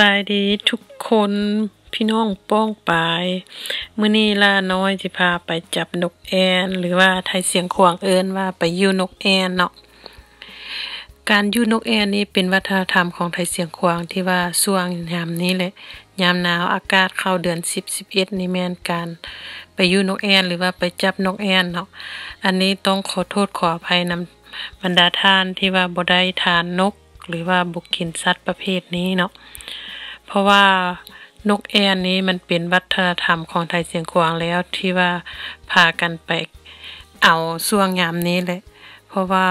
บายดีทุกคนพี่น้องป้องปายมื้อนี้ล่าน้อยสิพาไปจับนกแอน หรือว่าไทยเสียงขวางเอิ้นว่าไปยู่นกแอนเนาะการยู่นกแอนนี้เป็นวัฒนธรรมของไทยเสียงขวางที่ว่าช่วงยามนี้แหละยามหนาวอากาศเข้าเดือน10 11นี่แม่นการไปยู่นกแอน หรือว่าไปจับนกแอนเนาะอันนี้ต้องขอโทษขออภัยนำบรรดาท่านที่ว่าบ่ได้ทานนก หรือว่าบุกินสัตว์ประเภทนี้เนาะเพราะว่านกแอ่นนี้มันเป็นวัฒนธรรมของไทยเสียงขวางแล้วที่ว่าพากันไปเอาช่วงยามนี้แหละเพราะว่า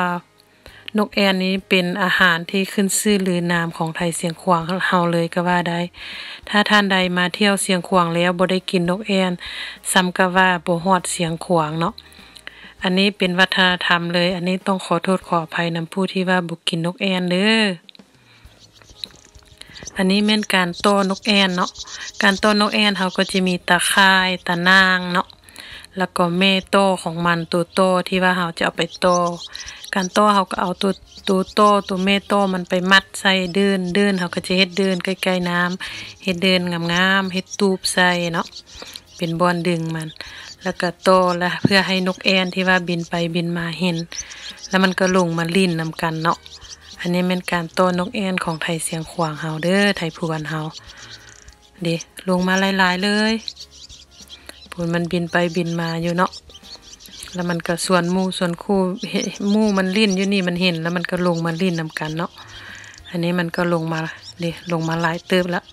นกแอ่นนี้เป็นอาหารที่ขึ้นชื่อลือนามของไทยเสียงขวางเฮาเลยก็ว่าได้ ถ้าท่านใดมาเที่ยวเสียงขวางแล้วบ่ได้กินนกแอ่นซ้ำก็ว่าบ่ฮอดเสียงขวางเนาะ อันนี้เป็นวัฒนธรรมเลย อันนี้ต้องขอโทษขออภัยนำผู้ที่ว่าบุกกินนกแอนเด้ออันนี้แม่นการโตนกแอนเนาะ การโตนกแอนเขาก็จะมีตาข่ายตานางเนาะ แล้วก็แม่โตของมันตัวโตที่ว่าเขาจะเอาไปโตการโตเขาก็เอาตัวตัวโตตัวแม่โตมันไปมัดใส่เดินเดินเขาก็จะเฮ็ดเดินใกล้ๆน้ำเฮ็ดเดินงามๆเฮ็ดตูบใส่เนาะ เป็นบอนดึงมัน แล้วก็โตแล้วเพื่อให้นกแอ่นที่ว่าบินไปบินมาเห็น แล้วมันก็ลงมาลิ้นนำกันเนาะอันนี้เป็นการโตนกแอ่นของไทยเสียงขวางเฮาเด้อไทยพวนเฮาดิลงมาหลายๆเลยพูนมันบินไปบินมาอยู่เนาะแล้วมันก็ส่วนมู่ส่วนคู่มู่มันลิ้นอยู่นี่มันเห็น แล้วมันก็ลงมาลิ้นนำกันเนาะอันนี้มันก็ลงมาดิลงมาหลายเติบแล้ว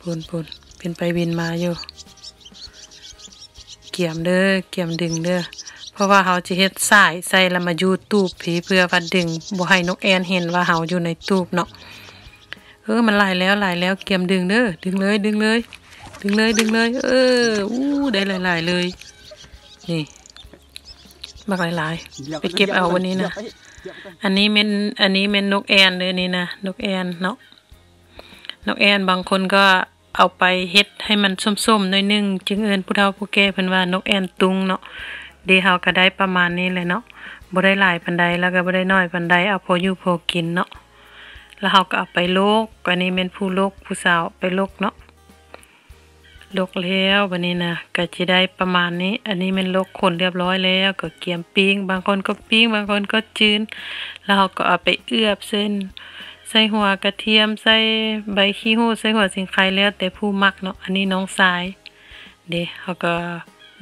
พูนพูน นไปบินมาอยู่ เกี่ยมเด้อเกี่ยมดึงเด้อเพราะว่าเขาจะเฮ็ดสายใส่แล้วมาอยู่ตูบผีเพื่อว่าดึงบ่ให้นกแอ่นเห็นว่าเฮาอยู่ในตูบเนาะเออมันหลายแล้วหลายแล้วเกี่ยมดึงเด้อดึงเลยดึงเลย ดึงเลยดึงเลย เอออู้ได้หลายๆเลย นี่บักหลายๆไปเก็บเอาวันนี้นะอันนี้เม็นอันนี้เม็นนกแอ่นเลยนี่นะนกแอ่นเนาะนกแอ่นบางคนก็ เอาไปเฮ็ดให้มันส้มๆหน่อยนึงจึงเอิ้นผู้เฒ่าผู้แก่เพิ่นว่านกแอ่นตุงเนาะเดี๋ยวเฮาก็ได้ประมาณนี้แหละเนาะบ่ได้หลายปานใดแล้วก็บ่ได้น้อยปานใดเอาพออยู่พอกินเนาะแล้วเฮาก็เอาไปโลกอันนี้แม่นผู้โลกผู้สาวไปโลกเนาะลกแล้วบัดนี้นะก็สิได้ประมาณนี้ อันนี้แม่นลกคนเรียบร้อยแล้ว ก็เกียมปิ้ง บางคนก็ปิ้ง บางคนก็จืนแล้วเฮาก็เอาไปเอือบเส้น ใส่หัวกระเทียม ใส่ใบขี้หู้ใส่หัวสิงไคแล้วแต่ผู้มักเนาะอันนี้น้องสาย เด้เขาก็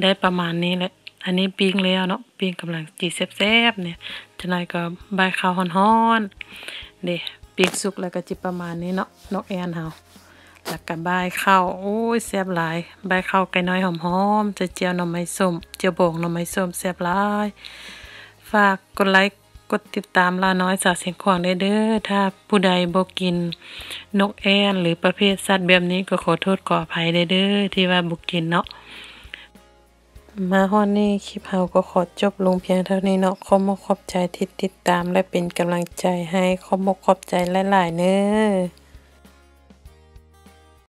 ได้ประมาณนี้แหละอันนี้ปิ้งแล้วเนาะปิ้งกำลังจีแซ่บๆเนี่ยจะหน่อยก็ใบข้าวฮ้อนๆเด้ปิ้งสุกแล้วก็จิประมาณนี้เนาะนกแอนเฮาแล้วก็ใบข้าวโอ้ยแซ่บหลายใบข้าวไก่น้อยหอมๆจะเจียวหน่อไม้ส้มเจียวโบกหน่อไม้ส้มแซ่บหลาย ฝากกดไลค์ ดติดตามลาน้อยสาวเสียงขวางได้เด้อถ้าผู้ใดบ่กินนกแอ่นหรือประเภทสัตว์แบบนี้ก็ขอโทษขออภัยได้เด้อที่ว่าบ่กินเนาะมาฮอดนี้คลิปเฮาก็ขอจบลงเพียงเท่านี้เนาะขอมขอบใจที่ติดตามและเป็นกำลังใจให้ขอมขอบใจหลายๆเน้อ